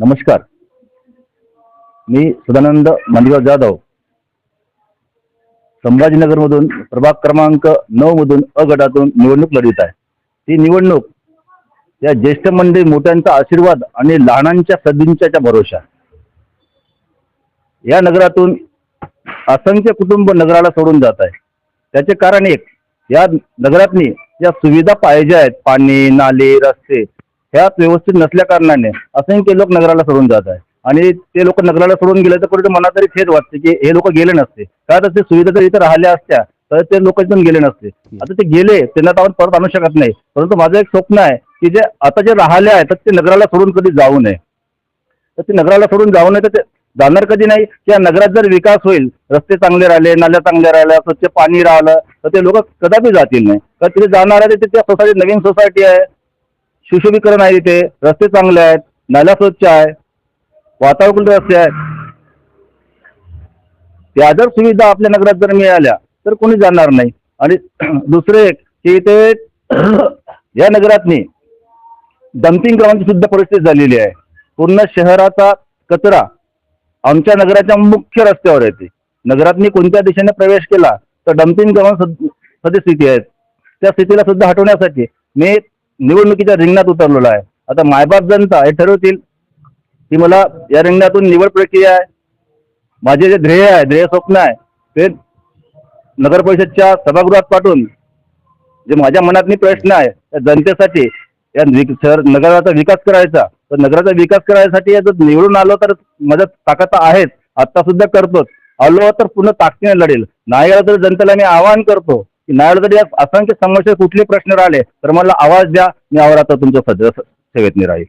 नमस्कार. मी सदानंद मांडगाव जाधव. संभाजीनगरमधून प्रभाग क्रमांक नऊ मधून अ गटातून निवडणूक लढवित आहे. ती निवडणूक या ज्येष्ठ मंडळी मोठ्यांचा आशीर्वाद आणि लहानांच्या सदिंच्या भरोशा. या नगरातून असंख्य कुटुंब नगराला सोडून जात आहे. त्याचे कारण एक या नगरातनी ज्या सुविधा पाहिजे आहेत पाणी नाले रस्ते ह्यात व्यवस्थित नसल्या कारणाने असंख्य लोक नगराला सोडून जात आहे आणि ते लोक नगराला सोडून गेले तर कुठे मनात तरी खेद वाटते की हे लोक गेले नसते. का तर ते सुविधा जर इथे राहिल्या असत्या तर ते लोक इथून गेले नसते. आता ते गेले त्यांना तर आपण परत आणू शकत नाही. परंतु माझं एक स्वप्न आहे की जे आता जे राहिले आहे तर ते नगराला सोडून कधी जाऊ नये. तर ते नगराला सोडून जाऊ नये तर ते जाणार कधी नाही? की या नगरात जर विकास होईल रस्ते चांगले राहिले नाल्या चांगल्या राहिल्या स्वच्छ पाणी राहिलं तर ते लोक कदापि जातील नाही. तर तिथे जाणार आहे तिथे त्या सोसायटी नवीन सोसायटी आहे. सुशोभीकरण आहे तिथे रस्ते चांगले आहेत. नाल्या स्वच्छ आहे वातावरण रस्ते आहेत? त्या जर सुविधा आपल्या नगरात जर मिळाल्या तर कोणी जाणार नाही. आणि दुसरे एक की इथे या नगरातनी डम्पिंग ग्राउंडची सुद्धा परिस्थिती झालेली आहे. पूर्ण शहराचा कचरा आमच्या नगराच्या मुख्य रस्त्यावर येते. नगरातनी कोणत्या दिशेने प्रवेश केला तर डम्पिंग ग्राउंड सध्या स्थिती आहेत त्या स्थितीला सुद्धा हटवण्यासाठी मी निवडणुकीच्या रिंगणात उतरलेलो आहे. आता मायबाप जनता हे ठरवतील की मला या रिंगणातून निवड प्रक्रिया आहे. माझे जे ध्येय आहे ध्येय स्वप्न आहे ते नगर परिषदच्या सभागृहात पाठवून जे माझ्या मनातनी प्रश्न आहे त्या जनतेसाठी या शहर नगराचा विकास करायचा. तर नगराचा विकास करायसाठी जर निवडून आलो तर माझ्या ताकद आहेत आहेच. आता सुद्धा करतोच. आलो तर पुन्हा ताकदीने लढेल. नाही आलं तर जनतेला मी आवाहन करतो. नाही तरी असंख्य समस्या कुठले प्रश्न राहिले तर मला आवाज द्या मी आवाज आता तुमच्या सध्या सेवेत राहील